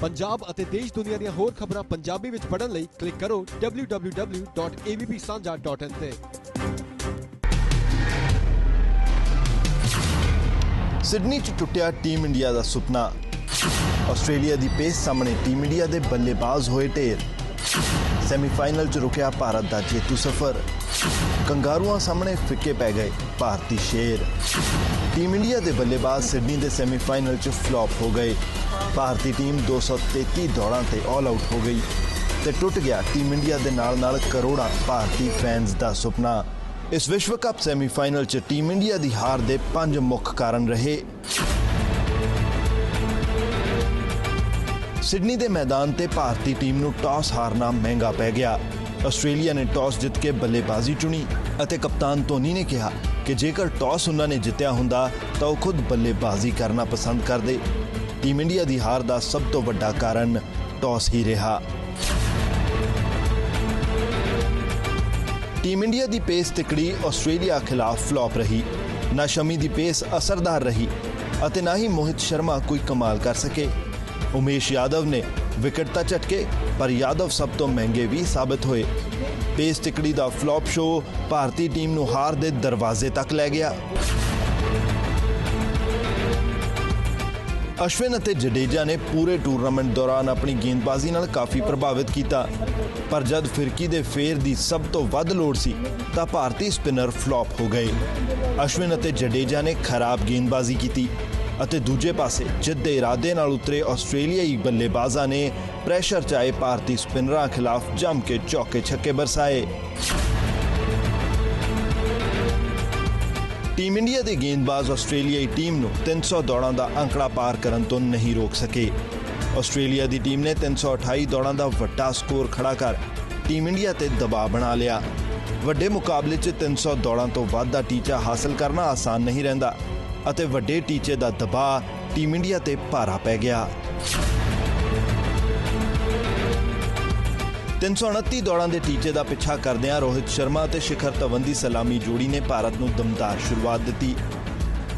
ਪੰਜਾਬ ਅਤੇ ਦੇਸ਼ ਦੁਨੀਆ ਦੀਆਂ ਹੋਰ ਖਬਰਾਂ ਪੰਜਾਬੀ ਵਿੱਚ ਪੜ੍ਹਨ ਲਈ ਕਲਿੱਕ ਕਰੋ www.avpsanja.in ਤੇ। ਸਿਡਨੀ 'ਚ ਟੁੱਟਿਆ ਟੀਮ ਇੰਡੀਆ ਦਾ ਸੁਪਨਾ। ਆਸਟ੍ਰੇਲੀਆ ਦੀ ਪੇਸ ਸਾਹਮਣੇ ਟੀਮ ਇੰਡੀਆ ਦੇ ਬੱਲੇਬਾਜ਼ ਹੋਏ ਢੇਰ। ਸੈਮੀਫਾਈਨਲ 'ਚ ਰੁਕਿਆ ਭਾਰਤ ਦਾ ਜੇਤੂ ਸਫ਼ਰ। ਕੰਗਾਰੂਆਂ ਸਾਹਮਣੇ ਫਿੱਕੇ ਪੈ ਗਏ ਭਾਰਤੀ ਸ਼ੇਰ। ਟੀਮ ਇੰਡੀਆ ਦੇ ਬੱਲੇਬਾਜ਼ ਸਿਡਨੀ ਦੇ ਸੈਮੀਫਾਈਨਲ 'ਚ ਫਲॉप ਹੋ ਗਏ। ਭਾਰਤੀ ਟੀਮ 233 ਦੌੜਾਂ ਤੇ ਆਲ ਆਊਟ ਹੋ ਗਈ ਤੇ ਟੁੱਟ ਗਿਆ ਟੀਮ ਇੰਡੀਆ ਦੇ ਨਾਲ-ਨਾਲ ਕਰੋੜਾਂ ਭਾਰਤੀ ਫੈਨਸ ਦਾ ਸੁਪਨਾ। ਇਸ ਵਿਸ਼ਵ ਕੱਪ ਸੈਮੀਫਾਈਨਲ 'ਚ ਟੀਮ ਇੰਡੀਆ ਦੀ ਹਾਰ ਦੇ ਪੰਜ ਮੁੱਖ ਕਾਰਨ ਰਹੇ। ਸਿਡਨੀ ਦੇ ਮੈਦਾਨ ਤੇ ਭਾਰਤੀ ਟੀਮ ਨੂੰ ਟਾਸ ਹਾਰਨਾ ਮਹਿੰਗਾ ਪੈ ਗਿਆ। ਆਸਟ੍ਰੇਲੀਆ ਨੇ ਟਾਸ ਜਿੱਤ ਕੇ ਬੱਲੇਬਾਜ਼ੀ ਚੁਣੀ ਅਤੇ ਕਪਤਾਨ ਧੋਨੀ ਨੇ ਕਿਹਾ ਕਿ ਜੇਕਰ ਟਾਸ ਉਹਨਾਂ ਨੇ ਜਿੱਤਿਆ ਹੁੰਦਾ ਤਾਂ ਉਹ ਖੁਦ ਬੱਲੇਬਾਜ਼ੀ ਕਰਨਾ ਪਸੰਦ ਕਰਦੇ। ਟੀਮ ਇੰਡੀਆ ਦੀ ਹਾਰ ਦਾ ਸਭ ਤੋਂ ਵੱਡਾ ਕਾਰਨ ਟਾਸ ਹੀ ਰਿਹਾ। ਟੀਮ ਇੰਡੀਆ ਦੀ ਪੇਸ ਤਿਕੜੀ ਆਸਟ੍ਰੇਲੀਆ ਖਿਲਾਫ ਫਲॉप ਰਹੀ। ਨਾ ਸ਼ਮੀ ਦੀ ਪੇਸ ਅਸਰਦਾਰ ਰਹੀ ਅਤੇ ਨਾ ਹੀ ਮੋਹਿਤ ਸ਼ਰਮਾ ਕੋਈ ਕਮਾਲ ਕਰ ਸਕੇ। ਉਮੇਸ਼ ਯਾਦਵ ਨੇ ਵਿਕਟ ਤਾਂ ਝਟਕੇ ਪਰ ਯਾਦਵ ਸਭ ਤੋਂ ਮਹਿੰਗੇ ਵੀ ਸਾਬਤ ਹੋਏ ਪੇਸ ਟਿਕੜੀ ਦਾ ਫਲॉप ਸ਼ੋ ਭਾਰਤੀ ਟੀਮ ਨੂੰ ਹਾਰ ਦੇ ਦਰਵਾਜ਼ੇ ਤੱਕ ਲੈ ਗਿਆ ਅਸ਼ਵਿਨ ਅਤੇ ਜਡੇਜਾ ਨੇ ਪੂਰੇ ਟੂਰਨਾਮੈਂਟ ਦੌਰਾਨ ਆਪਣੀ ਗੇਂਦਬਾਜ਼ੀ ਨਾਲ ਕਾਫੀ ਪ੍ਰਭਾਵਿਤ ਕੀਤਾ ਪਰ ਜਦ ਫਿਰਕੀ ਦੇ ਫੇਰ ਦੀ ਸਭ ਤੋਂ ਵੱਧ ਲੋੜ ਸੀ ਤਾਂ ਭਾਰਤੀ ਸਪਿਨਰ ਫਲॉप ਹੋ ਗਏ ਅਸ਼ਵਿਨ ਅਤੇ ਜਡੇਜਾ ਨੇ ਖਰਾਬ ਗੇਂਦਬਾਜ਼ੀ ਕੀਤੀ ਅਤੇ ਦੂਜੇ ਪਾਸੇ ਜਿੱਦ ਦੇ ਇਰਾਦੇ ਨਾਲ ਉਤਰੇ ਆਸਟ੍ਰੇਲੀਆਈ ਬੱਲੇਬਾਜ਼ਾਂ ਨੇ ਪ੍ਰੈਸ਼ਰ 'ਚ ਆਏ ਭਾਰਤੀ ਸਪਿਨਰਾਂ ਖਿਲਾਫ ਜੰਮ ਕੇ ਚੌਕੇ ਛੱਕੇ ਬਰਸਾਏ। ਟੀਮ ਇੰਡੀਆ ਦੇ ਗੇਂਦਬਾਜ਼ ਆਸਟ੍ਰੇਲੀਆਈ ਟੀਮ ਨੂੰ 300 ਦੌੜਾਂ ਦਾ ਅੰਕੜਾ ਪਾਰ ਕਰਨ ਤੋਂ ਨਹੀਂ ਰੋਕ ਸਕੇ। ਆਸਟ੍ਰੇਲੀਆ ਦੀ ਟੀਮ ਨੇ 328 ਦੌੜਾਂ ਦਾ ਵੱਡਾ ਸਕੋਰ ਖੜਾ ਕਰ ਟੀਮ ਇੰਡੀਆ ਤੇ ਦਬਾਅ ਬਣਾ ਲਿਆ। ਵੱਡੇ ਮੁਕਾਬਲੇ 'ਚ 300 ਦੌੜਾਂ ਤੋਂ ਵੱਧ ਦਾ ਟੀਚਾ ਹਾਸਲ ਕਰਨਾ ਆਸਾਨ ਨਹੀਂ ਰਹਿੰਦਾ। ਅਤੇ ਵੱਡੇ ਟੀਚੇ ਦਾ ਦਬਾਅ ਟੀਮ ਇੰਡੀਆ ਤੇ ਭਾਰਾ ਪੈ ਗਿਆ। 329 ਦੌੜਾਂ ਦੇ ਟੀਚੇ ਦਾ ਪਿੱਛਾ ਕਰਦਿਆਂ ਰੋਹਿਤ ਸ਼ਰਮਾ ਅਤੇ ਸ਼ਿਖਰ ਧਵਨ ਦੀ ਸਲਾਮੀ ਜੋੜੀ ਨੇ ਭਾਰਤ ਨੂੰ ਦਮਦਾਰ ਸ਼ੁਰੂਆਤ ਦਿੱਤੀ।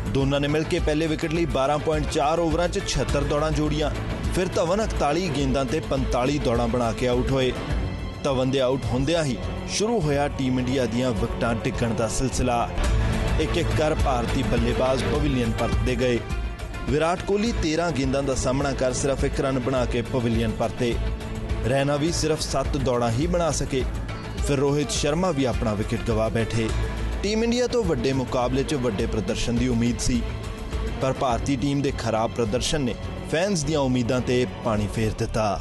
ਦੋਨਾਂ ਨੇ ਮਿਲ ਕੇ ਪਹਿਲੇ ਵਿਕਟ ਲਈ 12.4 ਓਵਰਾਂ 'ਚ 76 ਦੌੜਾਂ ਜੋੜੀਆਂ। ਫਿਰ ਧਵਨ 41 ਗੇਂਦਾਂ ਤੇ 45 ਦੌੜਾਂ ਬਣਾ ਕੇ ਆਊਟ ਹੋਏ। ਧਵਨ ਦੇ ਆਊਟ ਹੁੰਦਿਆਂ ਹੀ ਸ਼ੁਰੂ ਹੋਇਆ ਟੀਮ ਇੰਡੀਆ ਦੀਆਂ ਵਿਕਟਾਂ ਟਿਕਣ ਦਾ ਸਿਲਸਿਲਾ। ਇੱਕ ਇੱਕ ਕਰ ਭਾਰਤੀ ਬੱਲੇਬਾਜ਼ ਪਵਿਲੀਅਨ ਪਰਤਦੇ ਗਏ। ਵਿਰਾਟ ਕੋਹਲੀ 13 ਗੇਂਦਾਂ ਦਾ ਸਾਹਮਣਾ ਕਰ ਸਿਰਫ ਇੱਕ ਰਨ ਬਣਾ ਕੇ ਪਵਿਲੀਅਨ ਪਰਤੇ। ਰੈਨਾ ਵੀ ਸਿਰਫ 7 ਦੌੜਾਂ ਹੀ ਬਣਾ ਸਕੇ। ਫਿਰ ਰੋਹਿਤ ਸ਼ਰਮਾ ਵੀ ਆਪਣਾ ਵਿਕਟ ਗਵਾ ਬੈਠੇ। ਟੀਮ ਇੰਡੀਆ ਤੋਂ ਵੱਡੇ ਮੁਕਾਬਲੇ 'ਚ ਵੱਡੇ ਪ੍ਰਦਰਸ਼ਨ ਦੀ ਉਮੀਦ ਸੀ। ਪਰ ਭਾਰਤੀ ਟੀਮ ਦੇ ਖਰਾਬ ਪ੍ਰਦਰਸ਼ਨ ਨੇ ਫੈਨਸ ਦੀਆਂ ਉਮੀਦਾਂ ਤੇ ਪਾਣੀ ਫੇਰ ਦਿੱਤਾ।